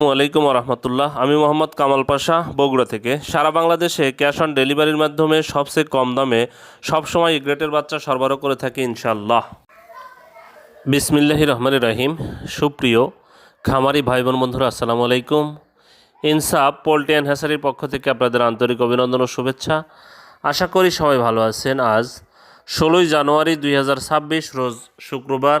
আলাইকুম রহমতুল্লাহ। আমি মোহাম্মদ কামাল পাশা, বগুড়া থেকে। সারা বাংলাদেশে ক্যাশ অন ডেলিভারির মাধ্যমে সবচেয়ে কম দামে সবসময় গ্রেটের বাচ্চা সরবরাহ করে থাকি ইনশাল্লাহ বিসমিল্লাহি রহমান রাহিম। সুপ্রিয় খামারি ভাই বোন বন্ধুরা, আসসালামু আলাইকুম। ইনসাফ পোল্ট্রি অ্যান্ড হ্যাসারির পক্ষ থেকে আপনাদের আন্তরিক অভিনন্দন ও শুভেচ্ছা। আশা করি সবাই ভালো আছেন। আজ ষোলোই জানুয়ারি দুই হাজার ছাব্বিশ, রোজ শুক্রবার।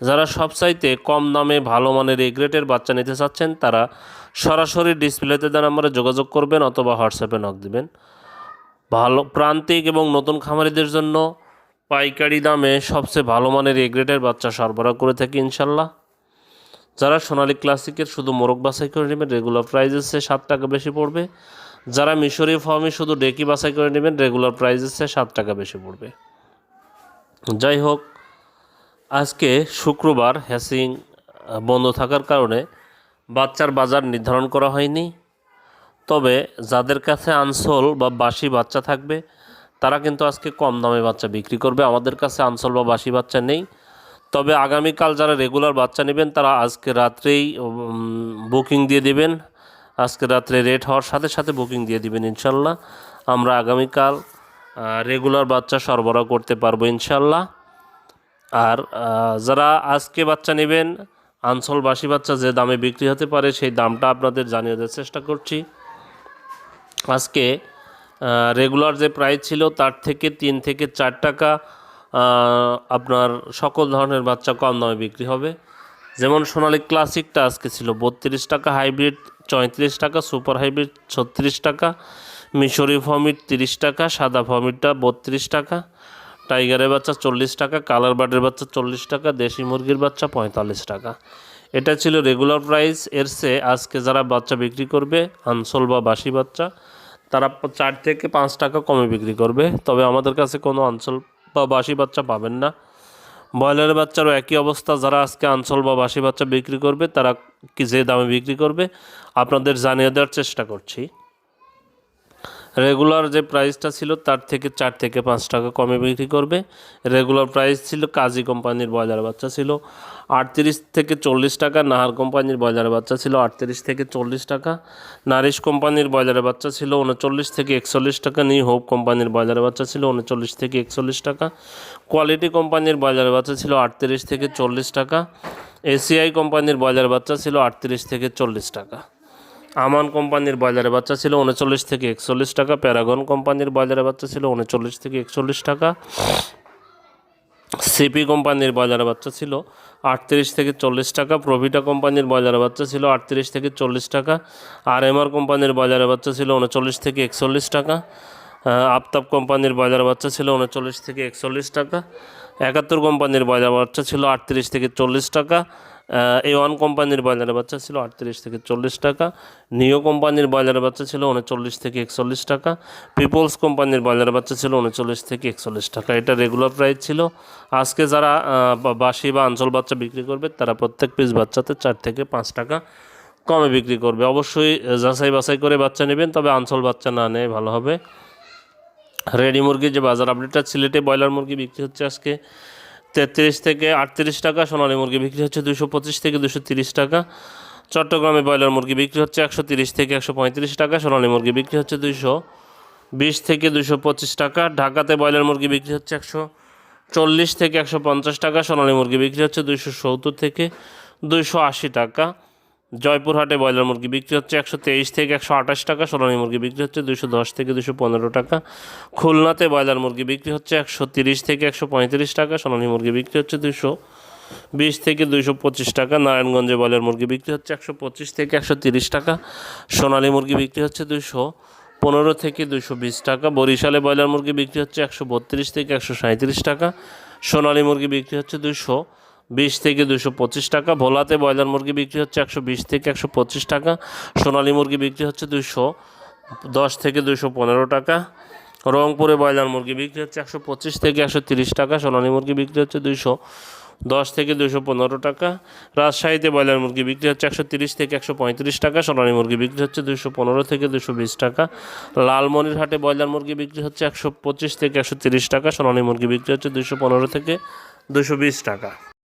যারা সবচাইতে কম দামে ভালো মানের এ গ্রেটের বাচ্চা নিতে চাচ্ছেন, তারা সরাসরি ডিসপ্লেতে দেওয়া নাম্বারে যোগাযোগ করবেন অথবা হোয়াটসঅ্যাপে নক দিবেন। ভালো, প্রান্তিক এবং নতুন খামারিদের জন্য পাইকারি দামে সবচেয়ে ভালো মানের এ গ্রেটের বাচ্চা সরবরাহ করে থাকি ইনশাল্লাহ। যারা সোনালী ক্লাসিকের শুধু মোরগ বাছাই করে নেবেন রেগুলার প্রাইজেসে সাত টাকা বেশি পড়বে। যারা মিশরি ফর্মে শুধু ডেকি বাছাই করে নেবেন রেগুলার প্রাইজেসে সাত টাকা বেশি পড়বে। যাই হোক আজকে শুক্রবার হ্যাসিং বন্ধ থাকার কারণে বাচ্চার বাজার নির্ধারণ করা হয়নি। তবে যাদের কাছে আনসোল বা বাসি বাচ্চা থাকবে, তারা কিন্তু আজকে কম দামে বাচ্চা বিক্রি করবে। আমাদের কাছে আনসোল বা বাসি বাচ্চা নেই। তবে আগামীকাল যারা রেগুলার বাচ্চা নেবেন, তারা আজকে রাত্রেই বুকিং দিয়ে দিবেন। আজকে রাত্রে রেট হওয়ার সাথে সাথে বুকিং দিয়ে দিবেন ইনশাল্লাহ। আমরা আগামীকাল রেগুলার বাচ্চা সরবরাহ করতে পারব ইনশাল্লাহ। আর যারা আজকে বাচ্চা নেবেন আনসল বাসি বাচ্চা যে দামে বিক্রি হতে পারে, সেই দামটা আপনাদের জানিয়ে দেওয়ার চেষ্টা করছি। আজকে রেগুলার যে প্রাইস ছিল, তার থেকে তিন থেকে চার টাকা আপনার সকল ধরনের বাচ্চা কম দামে বিক্রি হবে। যেমন সোনালি ক্লাসিকটা আজকে ছিল বত্রিশ টাকা, হাইব্রিড চৌত্রিশ টাকা, সুপার হাইব্রিড ছত্রিশ টাকা, মিশরি ফমিট তিরিশ টাকা, সাদা ফমিটটা বত্রিশ টাকা টাইগারের বাচ্চা চল্লিশ টাকা, কালার বার্ডের বাচ্চা চল্লিশ টাকা, দেশি মুরগির বাচ্চা পঁয়তাল্লিশ টাকা। এটা ছিল রেগুলার প্রাইস এর সে আজকে যারা বাচ্চা বিক্রি করবে, আনসোল বা বাসি বাচ্চা, তারা চার থেকে পাঁচ টাকা কমে বিক্রি করবে। তবে আমাদের কাছে কোনো অঞ্চল বা বাসি বাচ্চা পাবেন না। ব্রয়লারের বাচ্চারও একই অবস্থা, যারা আজকে আঞ্চল বা বাসি বাচ্চা বিক্রি করবে, তারা কি যে দামে বিক্রি করবে, আপনাদের জানিয়ে দেওয়ার চেষ্টা করছি। রেগুলার যে প্রাইসটা ছিল, তার থেকে চার থেকে পাঁচ টাকা কমে বিক্রি করবে। রেগুলার প্রাইস ছিল কাজী কোম্পানির ব্রয়লার বাচ্চা ছিল আটত্রিশ থেকে চল্লিশ টাকা, নাহার কোম্পানির ব্রয়লার বাচ্চা ছিল আটত্রিশ থেকে চল্লিশ টাকা, নারিশ কোম্পানির ব্রয়লার বাচ্চা ছিল উনচল্লিশ থেকে একচল্লিশ টাকা নিউ হোপ কোম্পানির ব্রয়লার বাচ্চা ছিল উনচল্লিশ থেকে একচল্লিশ টাকা, কোয়ালিটি কোম্পানির ব্রয়লার বাচ্চা ছিল আটত্রিশ থেকে চল্লিশ টাকা এসিআই কোম্পানির ব্রয়লার বাচ্চা ছিল আটত্রিশ থেকে চল্লিশ টাকা। আমান কোম্পানির ব্রয়লারের বাচ্চা ছিল উনচল্লিশ থেকে একচল্লিশ টাকা, প্যারাগন কোম্পানির ব্রয়লারের বাচ্চা ছিল উনচল্লিশ থেকে একচল্লিশ টাকা। সিপি কোম্পানির ব্রয়লারের বাচ্চা ছিল আটত্রিশ থেকে চল্লিশ টাকা, প্রভিটা কোম্পানির ব্রয়লারের বাচ্চা ছিল আটত্রিশ থেকে চল্লিশ টাকা আর এমআর কোম্পানির ব্রয়লারের বাচ্চা ছিল উনচল্লিশ থেকে একচল্লিশ টাকা আফতাব কোম্পানির ব্রয়লার বাচ্চা ছিল উনচল্লিশ থেকে একচল্লিশ টাকা, একাত্তর কোম্পানির ব্রয়লার বাচ্চা ছিল আটত্রিশ থেকে চল্লিশ টাকা এ ওয়ান কোম্পানির ব্রয়লারের বাচ্চা ছিল আটত্রিশ থেকে চল্লিশ টাকা নিও কোম্পানির ব্রয়লারের বাচ্চা ছিল উনচল্লিশ থেকে একচল্লিশ টাকা পিপলস কোম্পানির ব্রয়লারের বাচ্চা ছিল উনচল্লিশ থেকে একচল্লিশ টাকা। এটা রেগুলার প্রাইস ছিল। আজকে যারা বাসি বা আঞ্চল বাচ্চা বিক্রি করবে, তারা প্রত্যেক পিস বাচ্চাতে চার থেকে পাঁচ টাকা কমে বিক্রি করবে। অবশ্যই যাচাই বাছাই করে বাচ্চা নেবেন, তবে আঞ্চল বাচ্চা না নেয়, ভালো হবে। রেডি মুরগির যে বাজার আপডেটটা সিলেটে ব্রয়লার মুরগি বিক্রি হচ্ছে আজকে। তেত্রিশ থেকে আটত্রিশ টাকা, সোনালী মুরগি বিক্রি হচ্ছে দুশো পঁচিশ থেকে দুশো তিরিশ টাকা। চট্টগ্রামে ব্রয়লার মুরগি বিক্রি হচ্ছে একশো তিরিশ থেকে একশো পঁয়ত্রিশ টাকা, সোনালী মুরগি বিক্রি হচ্ছে দুশো বিশ থেকে দুশো পঁচিশ টাকা। ঢাকাতে ব্রয়লার মুরগি বিক্রি হচ্ছে একশো চল্লিশ থেকে একশো পঞ্চাশ টাকা, সোনালী মুরগি বিক্রি হচ্ছে দুশো সত্তর থেকে দুশো আশি টাকা। জয়পুরহাটে ব্রয়লার মুরগি বিক্রি হচ্ছে একশো তেইশ থেকে একশো আঠাশ টাকা, সোনালী মুরগি বিক্রি হচ্ছে দুশো দশ থেকে দুশো পনেরো টাকা। খুলনাতে ব্রয়লার মুরগি বিক্রি হচ্ছে একশো তিরিশ থেকে একশো পঁয়ত্রিশ টাকা, সোনালী মুরগি বিক্রি হচ্ছে দুশো বিশ থেকে দুইশো পঁচিশ টাকা। নারায়ণগঞ্জে ব্রয়লার মুরগি বিক্রি হচ্ছে একশো পঁচিশ থেকে একশো তিরিশ টাকা, সোনালী মুরগি বিক্রি হচ্ছে দুশো পনেরো থেকে দুশো বিশ টাকা। বরিশালে ব্রয়লার মুরগি বিক্রি হচ্ছে একশো বত্রিশ থেকে একশো সাঁত্রিশ টাকা, সোনালী মুরগি বিক্রি হচ্ছে দুশো বিশ থেকে দুশো পঁচিশ টাকা। ভোলাতে ব্রয়লার মুরগি বিক্রি হচ্ছে একশো বিশ থেকে একশো পঁচিশ টাকা। সোনালী মুরগি বিক্রি হচ্ছে দুশো দশ থেকে দুশো পনেরো টাকা। রংপুরে ব্রয়লার মুরগি বিক্রি হচ্ছে একশো পঁচিশ থেকে একশো তিরিশ টাকা। সোনালী মুরগি বিক্রি হচ্ছে দুশো দশ থেকে দুশো পনেরো টাকা। রাজশাহীতে ব্রয়লার মুরগি বিক্রি হচ্ছে একশো তিরিশ থেকে একশো পঁয়ত্রিশ টাকা। সোনালী মুরগি বিক্রি হচ্ছে দুশো পনেরো থেকে দুশো বিশ টাকা। লালমনিরহাটে ব্রয়লার মুরগি বিক্রি হচ্ছে একশো পঁচিশ থেকে একশো তিরিশ টাকা। সোনালী মুরগি বিক্রি হচ্ছে দুশো পনেরো থেকে দুশো বিশ টাকা।